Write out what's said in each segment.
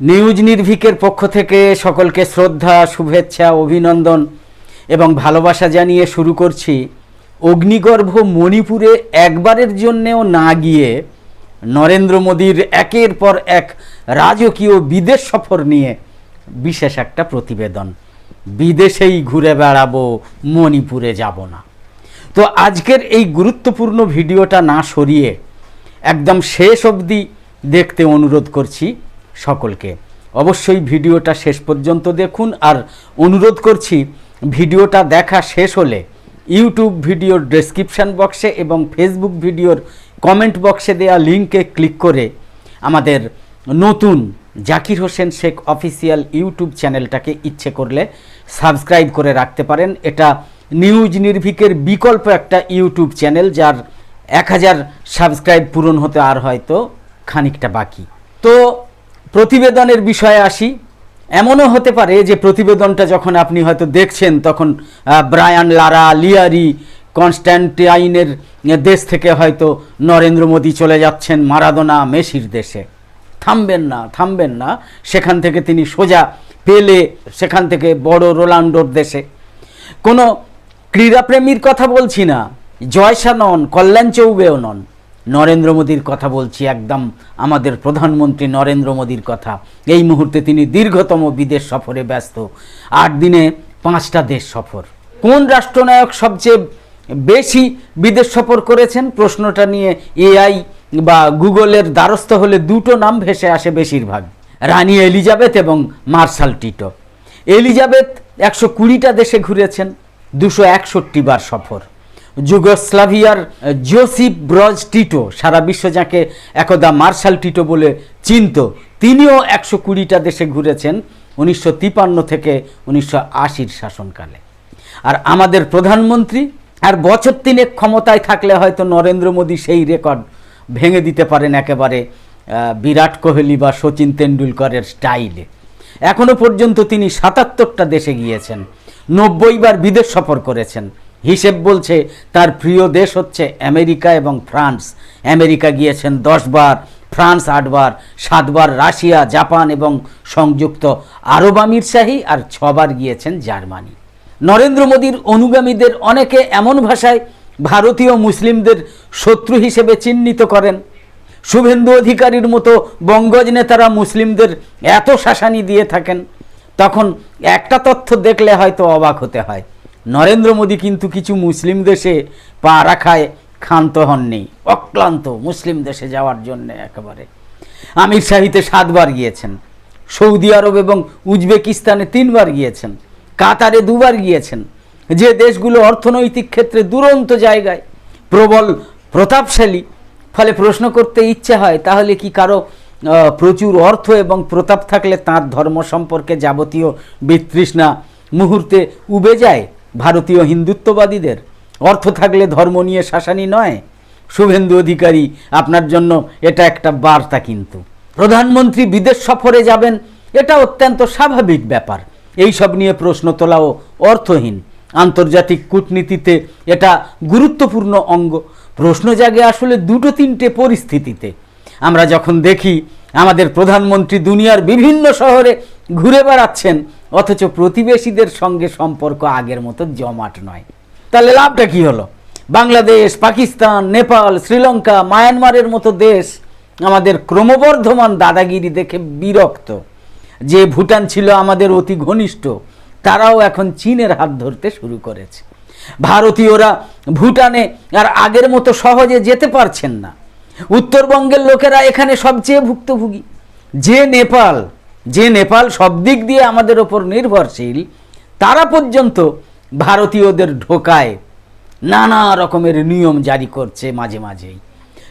News নির্ভিকের পক্ষ থেকে সকলকে শ্রদ্ধা, শুভেচ্ছা, অভিনন্দন এবং ভালোবাসা জানিয়ে শুরু করছি অগ্নিগর্ভ মণিপুরে একবারের জন্যেও না গিয়ে নরেন্দ্র মোদীর একের পর এক রাজকীয় বিদেশ সফর নিয়ে বিশেষ একটা প্রতিবেদন। বিদেশেই ঘুরে বেড়াবো, মণিপুরে যাব না। তো আজকের এই গুরুত্বপূর্ণ ভিডিওটা না সরিয়ে একদম শেষ অবধি দেখতে অনুরোধ করছি। সকলকে। অবশ্যই ভিডিওটা শেষ পর্যন্ত দেখুন আর অনুরোধ করছি, ভিডিওটা দেখা শেষ হলে ইউটিউব ভিডিওর ডেসক্রিপশান বক্সে এবং ফেসবুক ভিডিওর কমেন্ট বক্সে দেওয়া লিঙ্কে ক্লিক করে আমাদের নতুন জাকির হোসেন শেখ অফিসিয়াল ইউটিউব চ্যানেলটাকে ইচ্ছে করলে সাবস্ক্রাইব করে রাখতে পারেন। এটা নিউজ নির্ভিকের বিকল্প একটা ইউটিউব চ্যানেল যার এক হাজার সাবস্ক্রাইব পূরণ হতে আর হয়তো খানিকটা বাকি। তো প্রতিবেদনের বিষয়ে আসি। এমনও হতে পারে যে প্রতিবেদনটা যখন আপনি হয়তো দেখছেন, তখন ব্রায়ান লারা লিয়ারি কনস্ট্যান্টাইনের দেশ থেকে হয়তো নরেন্দ্র মোদী চলে যাচ্ছেন মারাদোনা মেসির দেশে। থামবেন না থামবেন না। সেখান থেকে তিনি সোজা পেলে, সেখান থেকে বড় রোনাল্ডোর দেশে। কোনো ক্রীড়াপ্রেমীর কথা বলছি না। জয়সা নন, কল্যাণ চৌবেও নন। নরেন্দ্র মোদীর কথা বলছি, একদম আমাদের প্রধানমন্ত্রী নরেন্দ্র মোদীর কথা। এই মুহূর্তে তিনি দীর্ঘতম বিদেশ সফরে ব্যস্ত। আট দিনে পাঁচটা দেশ সফর। কোন রাষ্ট্রনায়ক সবচেয়ে বেশি বিদেশ সফর করেছেন? প্রশ্নটা নিয়ে এআই বা গুগলের দ্বারস্থ হলে দুটো নাম ভেসে আসে বেশিরভাগ। রানী এলিজাবেথ এবং মার্শাল টিটো। এলিজাবেথ একশো কুড়িটা দেশে ঘুরেছেন, দুশো একষট্টি বার সফর। যুগোস্লাভিয়ার জোসিপ ব্রজ টিটো, সারা বিশ্ব যাকে একদা মার্শাল টিটো বলে চিনত, তিনিও একশো কুড়িটা দেশে ঘুরেছেন উনিশশো থেকে উনিশশো আশির শাসনকালে। আর আমাদের প্রধানমন্ত্রী, আর বছর তিনেক ক্ষমতায় থাকলে হয়তো নরেন্দ্র মোদী সেই রেকর্ড ভেঙে দিতে পারেন একেবারে বিরাট কোহলি বা সচিন তেন্ডুলকরের স্টাইলে। এখনও পর্যন্ত তিনি সাতাত্তরটা দেশে গিয়েছেন, নব্বই বার বিদেশ সফর করেছেন। হিসেব বলছে তার প্রিয় দেশ হচ্ছে আমেরিকা এবং ফ্রান্স। আমেরিকা গিয়েছেন দশ বার, ফ্রান্স আটবার সাতবার রাশিয়া, জাপান এবং সংযুক্ত আরব আমিরশাহী আর ছবার গিয়েছেন জার্মানি। নরেন্দ্র মোদীর অনুগামীদের অনেকে এমন ভাষায় ভারতীয় মুসলিমদের শত্রু হিসেবে চিহ্নিত করেন। শুভেন্দু অধিকারীর মতো বঙ্গজ নেতারা মুসলিমদের এত শাসানি দিয়ে থাকেন। তখন একটা তথ্য দেখলে হয়তো অবাক হতে হয়। নরেন্দ্র মোদী কিন্তু কিছু মুসলিম দেশে পা রাখায় ক্ষান্ত হননি, অক্লান্ত মুসলিম দেশে যাওয়ার জন্য একেবারে। আমির শাহিতে সাতবার গিয়েছেন, সৌদি আরব এবং উজবেকিস্তানে তিনবার গিয়েছেন, কাতারে দুবার গিয়েছেন। যে দেশগুলো অর্থনৈতিক ক্ষেত্রে দুরন্ত জায়গায় প্রবল প্রতাপশালী, ফলে প্রশ্ন করতে ইচ্ছে হয়, তাহলে কি কারও প্রচুর অর্থ এবং প্রতাপ থাকলে তার ধর্ম সম্পর্কে যাবতীয় বিতৃষ্ণা মুহূর্তে উবে যায়? ভারতীয় হিন্দুত্ববাদীদের। অর্থ থাকলে ধর্ম নিয়ে শাসানি নয়। শুভেন্দু অধিকারী আপনার জন্য এটা একটা বার্তা কিন্তু। প্রধানমন্ত্রী বিদেশ সফরে যাবেন, এটা অত্যন্ত স্বাভাবিক ব্যাপার। এই সব নিয়ে প্রশ্ন তোলাও অর্থহীন। আন্তর্জাতিক কূটনীতিতে এটা গুরুত্বপূর্ণ অঙ্গ। প্রশ্ন জাগে আসলে দুটো তিনটে পরিস্থিতিতে। আমরা যখন দেখি, আমাদের প্রধানমন্ত্রী দুনিয়ার বিভিন্ন শহরে ঘুরে বেড়াচ্ছেন অথচ প্রতিবেশীদের সঙ্গে সম্পর্ক আগের মতো জমাট নয়। তাহলে লাভটা কি হলো? বাংলাদেশ, পাকিস্তান, নেপাল, শ্রীলঙ্কা, মায়ানমারের মতো দেশ আমাদের ক্রমবর্ধমান দাদাগিরি দেখে বিরক্ত। যে ভুটান ছিল আমাদের অতি ঘনিষ্ঠ, তারাও এখন চীনের হাত ধরতে শুরু করেছে। ভারতীয়রা ভুটানে আর আগের মতো সহজে যেতে পারছেন না। উত্তরবঙ্গের লোকেরা এখানে সবচেয়ে ভুক্তভোগী। যে নেপাল যে নেপাল সব দিক দিয়ে আমাদের ওপর নির্ভরশীল, তারা পর্যন্ত ভারতীয়দের ঢোকায় নানা রকমের নিয়ম জারি করছে মাঝে মাঝেই।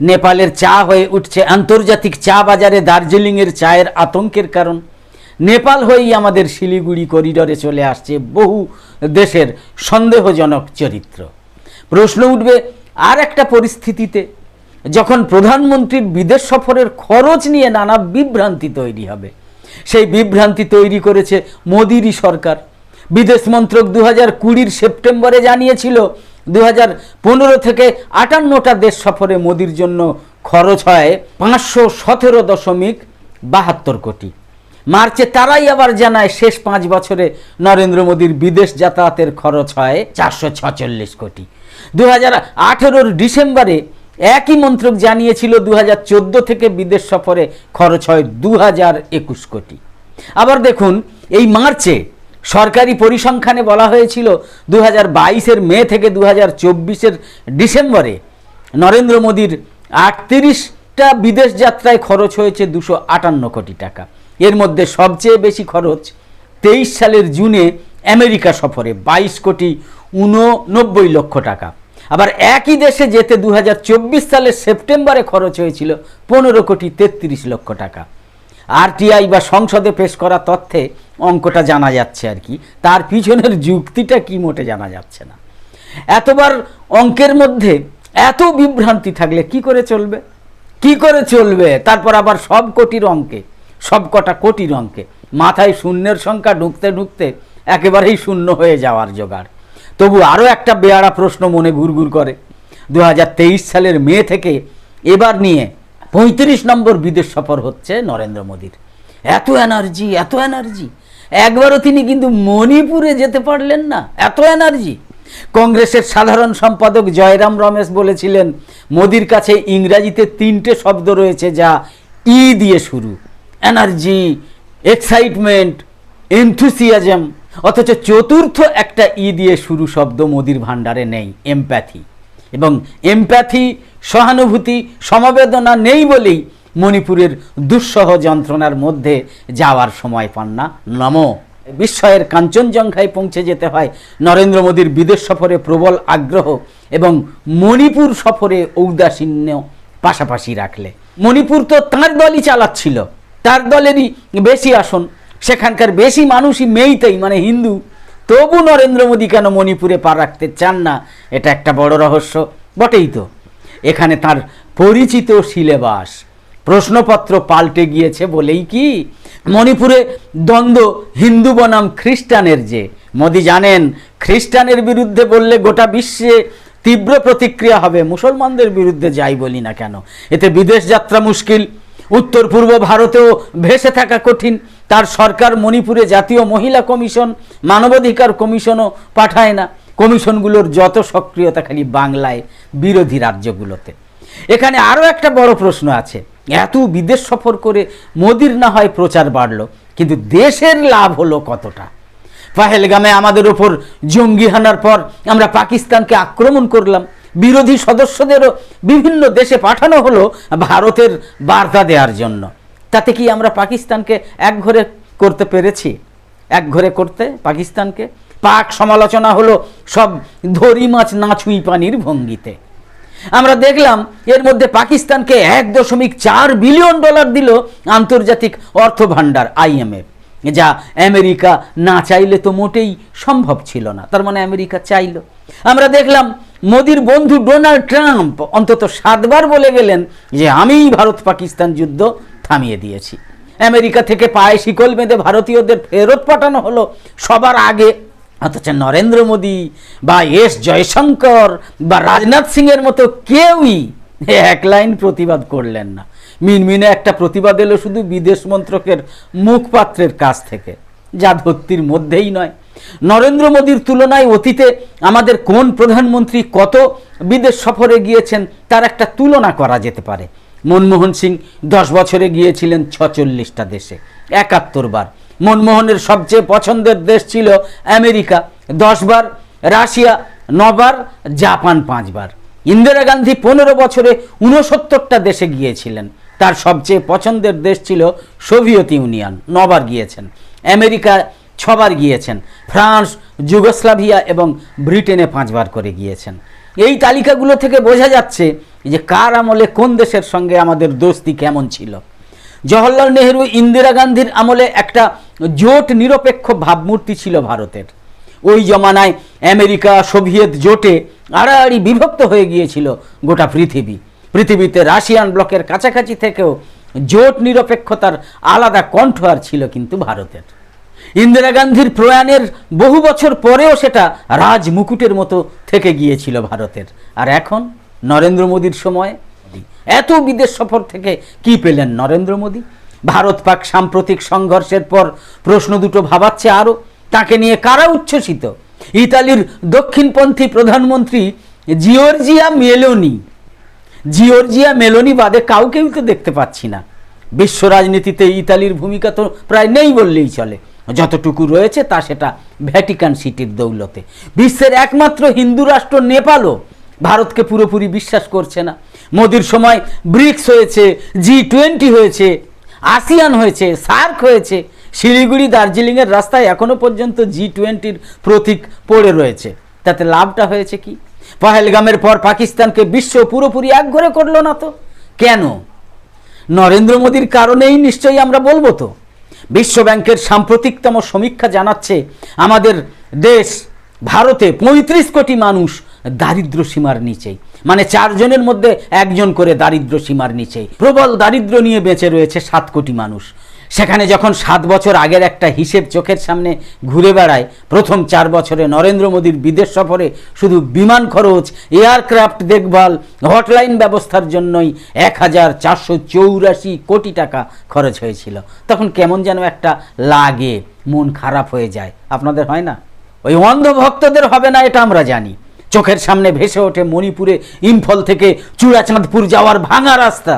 নেপালের চা হয়ে উঠছে আন্তর্জাতিক চা বাজারে দার্জিলিংয়ের চায়ের আতঙ্কের কারণ। নেপাল হয়েই আমাদের শিলিগুড়ি করিডরে চলে আসছে বহু দেশের সন্দেহজনক চরিত্র। প্রশ্ন উঠবে, আর একটা পরিস্থিতিতে যখন প্রধানমন্ত্রীর বিদেশ সফরের খরচ নিয়ে নানা বিভ্রান্তি তৈরি হবে সেই বিভ্রান্তি তৈরি করেছে মোদিরই সরকার। বিদেশ মন্ত্রক দু হাজার কুড়ির সেপ্টেম্বরে জানিয়েছিল দু হাজার পনেরো থেকে আটান্নটা দেশ সফরে মোদির জন্য খরচ হয় পাঁচশো সতেরো দশমিক বাহাত্তর কোটি। মার্চে তারাই আবার জানায় শেষ পাঁচ বছরে নরেন্দ্র মোদীর বিদেশ যাতায়াতের খরচ হয় চারশো ছচল্লিশ কোটি। দু হাজার ডিসেম্বরে একই মন্ত্রক জানিয়েছিল দু হাজার চোদ্দ থেকে বিদেশ সফরে খরচ হয় দু হাজার একুশ কোটি। আবার দেখুন, এই মার্চে সরকারি পরিসংখ্যানে বলা হয়েছিল দু হাজার মে থেকে দু হাজার ডিসেম্বরে নরেন্দ্র মোদীর আটত্রিশটা বিদেশ যাত্রায় খরচ হয়েছে দুশো আটান্ন কোটি টাকা। এর মধ্যে সবচেয়ে বেশি খরচ তেইশ সালের জুনে আমেরিকা সফরে, বাইশ কোটি উননব্বই লক্ষ টাকা। আবার একই দেশে যেতে দু হাজার চব্বিশ সালের সেপ্টেম্বরে খরচ হয়েছিল পনেরো কোটি তেত্রিশ লক্ষ টাকা। আরটিআই বা সংসদে পেশ করা তথ্যে অঙ্কটা জানা যাচ্ছে আর কি। তার পিছনের যুক্তিটা কি মোটে জানা যাচ্ছে না। এতবার অঙ্কের মধ্যে এত বিভ্রান্তি থাকলে কি করে চলবে? কি করে চলবে? তারপর আবার সব কোটির অঙ্কে, সব কটা কোটির অঙ্কে, মাথায় শূন্যের সংখ্যা ঢুকতে ঢুকতে একেবারেই শূন্য হয়ে যাওয়ার জোগাড়। তবু আরও একটা বেয়ারা প্রশ্ন মনে ঘুরঘুর করে। দু হাজার তেইশ সালের মে থেকে এবার নিয়ে পঁয়ত্রিশ নম্বর বিদেশ সফর হচ্ছে নরেন্দ্র মোদীর। এত এনার্জি এত এনার্জি। একবারও তিনি কিন্তু মণিপুরে যেতে পারলেন না। এত এনার্জি। কংগ্রেসের সাধারণ সম্পাদক জয়রাম রমেশ বলেছিলেন, মোদির কাছে ইংরাজিতে তিনটে শব্দ রয়েছে যা ই দিয়ে শুরু। এনার্জি, এক্সাইটমেন্ট এনথুসিয়াজম অথচ চতুর্থ একটা ই দিয়ে শুরু শব্দ মোদির ভাণ্ডারে নেই, এমপ্যাথি। এবং এমপ্যাথি, সহানুভূতি, সমবেদনা নেই বলেই মণিপুরের দুঃসহ যন্ত্রণার মধ্যে যাওয়ার সময় পান না। নমো। বিস্ময়ের কাঞ্চনজঙ্ঘায় পৌঁছে যেতে হয় নরেন্দ্র মোদীর বিদেশ সফরে প্রবল আগ্রহ এবং মণিপুর সফরে ঔদাসীন্য পাশাপাশি রাখলে। মণিপুর তো তাঁর দলই চালাচ্ছিল, তার দলেরই বেশি আসন সেখানকার বেশি মানুষই মেইতেই মানে হিন্দু। তবু নরেন্দ্র মোদী কেন মণিপুরে পা রাখতে চান না? এটা একটা বড় রহস্য। বটেই তো। এখানে তার পরিচিত সিলেবাস। প্রশ্নপত্র পাল্টে গিয়েছে বলেই কি? মণিপুরে দ্বন্দ্ব হিন্দু বনাম খ্রিস্টানের যে। মোদি জানেন, খ্রিস্টানের বিরুদ্ধে বললে গোটা বিশ্বে তীব্র প্রতিক্রিয়া হবে। মুসলমানদের বিরুদ্ধে যাই বলি না কেন? এতে বিদেশ যাত্রা মুশকিল। উত্তর পূর্ব ভারতেও ভেসে থাকা কঠিন। তার সরকার মণিপুরে জাতীয় মহিলা কমিশন, মানবাধিকার কমিশনও পাঠায় না। কমিশনগুলোর যত সক্রিয়তা খালি বাংলায়, বিরোধী রাজ্যগুলোতে। এখানে আরও একটা বড় প্রশ্ন আছে। এত বিদেশ সফর করে মোদির না হয় প্রচার বাড়ল, কিন্তু দেশের লাভ হলো কতটা? পাহেলগামে আমাদের ওপর জঙ্গি হানার পর আমরা পাকিস্তানকে আক্রমণ করলাম। বিরোধী সদস্যদেরও বিভিন্ন দেশে পাঠানো হলো ভারতের বার্তা দেওয়ার জন্য। তাতে কি আমরা পাকিস্তানকে এক ঘরে করতে পেরেছি? এক ঘরে করতে পাকিস্তানকে? পাক সমালোচনা হলো সব ধরি মাছ না ছুঁই পানির ভঙ্গিতে। আমরা দেখলাম এর মধ্যে পাকিস্তানকে এক দশমিক চার বিলিয়ন ডলার দিল আন্তর্জাতিক অর্থ ভাণ্ডার আইএমএফ, যা আমেরিকা না চাইলে তো মোটেই সম্ভব ছিল না। তার মানে আমেরিকা চাইল। আমরা দেখলাম মোদির বন্ধু ডোনাল্ড ট্রাম্প অন্তত সাতবার বলে গেলেন যে, আমিই ভারত পাকিস্তান যুদ্ধ থামিয়ে দিয়েছি। আমেরিকা থেকে পায়ে শিকল বেঁধে ভারতীয়দের ফেরত পাঠানো হলো সবার আগে। অথচ নরেন্দ্র মোদী বা এস জয়শঙ্কর বা রাজনাথ সিংয়ের মতো কেউই এক লাইন প্রতিবাদ করলেন না। মিনমিনে একটা প্রতিবাদ এলো শুধু বিদেশ মন্ত্রকের মুখপাত্রের কাছ থেকে। যা ধত্তির মধ্যেই নয়। নরেন্দ্র মোদীর তুলনায় অতীতে আমাদের কোন প্রধানমন্ত্রী কত বিদেশ সফরে গিয়েছেন তার একটা তুলনা করা যেতে পারে। মনমোহন সিং দশ বছরে গিয়েছিলেন ছচল্লিশটা দেশে, একাত্তর বার। মনমোহনের সবচেয়ে পছন্দের দেশ ছিল আমেরিকা দশবার রাশিয়া নবার জাপান পাঁচবার ইন্দিরা গান্ধী পনেরো বছরে উনসত্তরটা দেশে গিয়েছিলেন। তার সবচেয়ে পছন্দের দেশ ছিল সোভিয়েত ইউনিয়ন নবার গিয়েছেন। আমেরিকা ছবার গিয়েছেন। ফ্রান্স, যুগোস্লাভিয়া এবং ব্রিটেনে পাঁচবার করে গিয়েছেন। এই তালিকাগুলো থেকে বোঝা যাচ্ছে যে কার আমলে কোন দেশের সঙ্গে আমাদের দোস্তি কেমন ছিল? জওহরলাল নেহরু ইন্দিরা গান্ধীর আমলে একটা জোট নিরপেক্ষ ভাবমূর্তি ছিল ভারতের। ওই জমানায় আমেরিকা, সোভিয়েত জোটে আড়াআড়ি বিভক্ত হয়ে গিয়েছিল গোটা পৃথিবী। পৃথিবীতে রাশিয়ান ব্লকের কাছাকাছি থেকেও জোট নিরপেক্ষতার আলাদা কণ্ঠ আর ছিল কিন্তু ভারতের। ইন্দিরা গান্ধীর প্রয়াণের বহু বছর পরেও সেটা রাজ মুকুটের মতো থেকে গিয়েছিল ভারতের। আর এখন? নরেন্দ্র মোদীর সময়? এত বিদেশ সফর থেকে কি পেলেন নরেন্দ্র মোদী? ভারত পাক সাম্প্রতিক সংঘর্ষের পর প্রশ্ন দুটো ভাবাচ্ছে আরও তাকে নিয়ে কারা উচ্ছ্বসিত? ইতালির দক্ষিণপন্থী প্রধানমন্ত্রী জিওর্জিয়া মেলোনি। জিওর্জিয়া মেলোনি বাদে কাউকেই তো দেখতে পাচ্ছি না। বিশ্ব রাজনীতিতে ইতালির ভূমিকা তো প্রায় নেই বললেই চলে। যতটুকু রয়েছে তা সেটা ভ্যাটিকান সিটির দৌলতে। বিশ্বের একমাত্র হিন্দু রাষ্ট্র নেপালও ভারতকে পুরোপুরি বিশ্বাস করছে না। মোদির সময় ব্রিক্স হয়েছে জি টোয়েন্টি হয়েছে, আসিয়ান হয়েছে, সার্ক হয়েছে, শিলিগুড়ি দার্জিলিংয়ের রাস্তায় এখনও পর্যন্ত জি টোয়েন্টির প্রতীক পড়ে রয়েছে। তাতে লাভটা হয়েছে কি? পহেলগামের পর পাকিস্তানকে বিশ্ব পুরোপুরি একঘরে করল না তো? কেন? নরেন্দ্র মোদীর কারণেই নিশ্চয়ই আমরা বলব তো। বিশ্ব ব্যাংকের সাম্প্রতিকতম সমীক্ষা জানাচ্ছে, আমাদের দেশ ভারতে পঁয়ত্রিশ কোটি মানুষ দারিদ্র সীমার নিচেই মানে চারজনের মধ্যে একজন করে দারিদ্র সীমার নিচেই প্রবল দারিদ্র নিয়ে বেঁচে রয়েছে সাত কোটি মানুষ। সেখানে যখন সাত বছর আগের একটা হিসেব চোখের সামনে ঘুরে বেড়ায়, প্রথম চার বছরে নরেন্দ্র মোদীর বিদেশ সফরে শুধু বিমান খরচ, এয়ারক্রাফট দেখভাল, হটলাইন ব্যবস্থার জন্যই এক হাজার চারশো চৌরাশি কোটি টাকা খরচ হয়েছিল। তখন কেমন যেন একটা লাগে, মন খারাপ হয়ে যায়। আপনাদের হয় না? ওই অন্ধ ভক্তদের হবে না, এটা আমরা জানি। চোখের সামনে ভেসে ওঠে মণিপুরে ইম্ফল থেকে চূড়াচাঁদপুর যাওয়ার ভাঙা রাস্তা।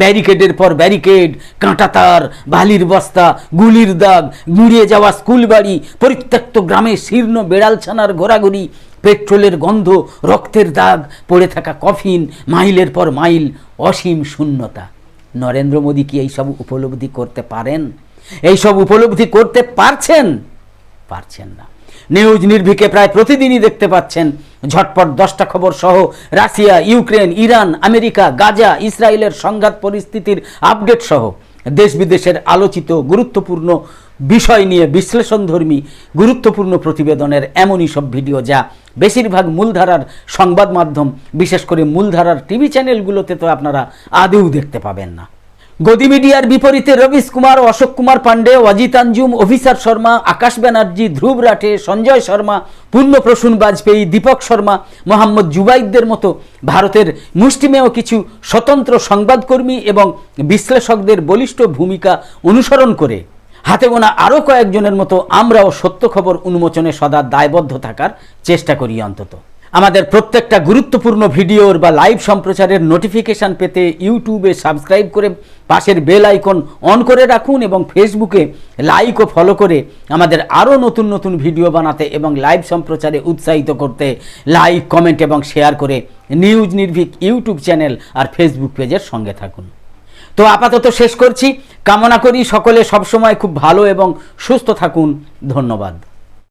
ব্যারিকেডের পর ব্যারিকেড, কাঁটা তার, বালির বস্তা, গুলির দাগ, গুঁড়িয়ে যাওয়া স্কুল বাড়ি, পরিত্যক্ত গ্রামে শীর্ণ বেড়ালছানার ঘোরাঘুরি, পেট্রোলের গন্ধ, রক্তের দাগ, পড়ে থাকা কফিন, মাইলের পর মাইল, অসীম শূন্যতা। নরেন্দ্র মোদী কি এইসব উপলব্ধি করতে পারেন? এইসব উপলব্ধি করতে পারছেন? পারছেন না। নিউজ নির্ভীকে প্রায় প্রতিদিনই দেখতে পাচ্ছেন। ঝটপট দশটা খবর সহ Russia, Ukraine, Iran, America, Gaza, ইসরায়েলের সংঘাত পরিস্থিতির আপডেট সহ দেশ বিদেশের আলোচিত গুরুত্বপূর্ণ বিষয় নিয়ে বিশ্লেষণধর্মী গুরুত্বপূর্ণ প্রতিবেদনের এমনই সব ভিডিও যা বেশিরভাগ মূলধারার সংবাদ মাধ্যম, বিশেষ করে মূলধারার টিভি চ্যানেলগুলোতে তো আপনারা আদৌ দেখতে পাবেন না। গদি মিডিয়ার বিপরীতে রবিশ কুমার অশোক কুমার পাণ্ডে, অজিত আঞ্জুম, অভিসার শর্মা, আকাশ ব্যানার্জি, ধ্রুব রাঠে, সঞ্জয় শর্মা পূর্ণপ্রসূন বাজপেয়ী, দীপক শর্মা, মোহাম্মদ জুবাইদদের মতো ভারতের মুষ্টিমেয় কিছু স্বতন্ত্র সংবাদকর্মী এবং বিশ্লেষকদের বলিষ্ঠ ভূমিকা অনুসরণ করে। হাতে গোনা আরও কয়েকজনের মতো আমরাও সত্য খবর উন্মোচনে সদা দায়বদ্ধ থাকার চেষ্টা করি অন্তত। আমাদের প্রত্যেকটা গুরুত্বপূর্ণ ভিডিওর বা লাইভ সম্প্রচারের নোটিফিকেশান পেতে ইউটিউবে সাবস্ক্রাইব করে পাশের বেল আইকন অন করে রাখুন এবং ফেসবুকে লাইক ও ফলো করে আমাদের আরও নতুন নতুন ভিডিও বানাতে এবং লাইভ সম্প্রচারে উৎসাহিত করতে লাইক কমেন্ট এবং শেয়ার করে নিউজ নির্ভীক ইউটিউব চ্যানেল আর ফেসবুক পেজের সঙ্গে থাকুন। তো আপাতত শেষ করছি। কামনা করি সকলে সবসময় খুব ভালো এবং সুস্থ থাকুন। ধন্যবাদ।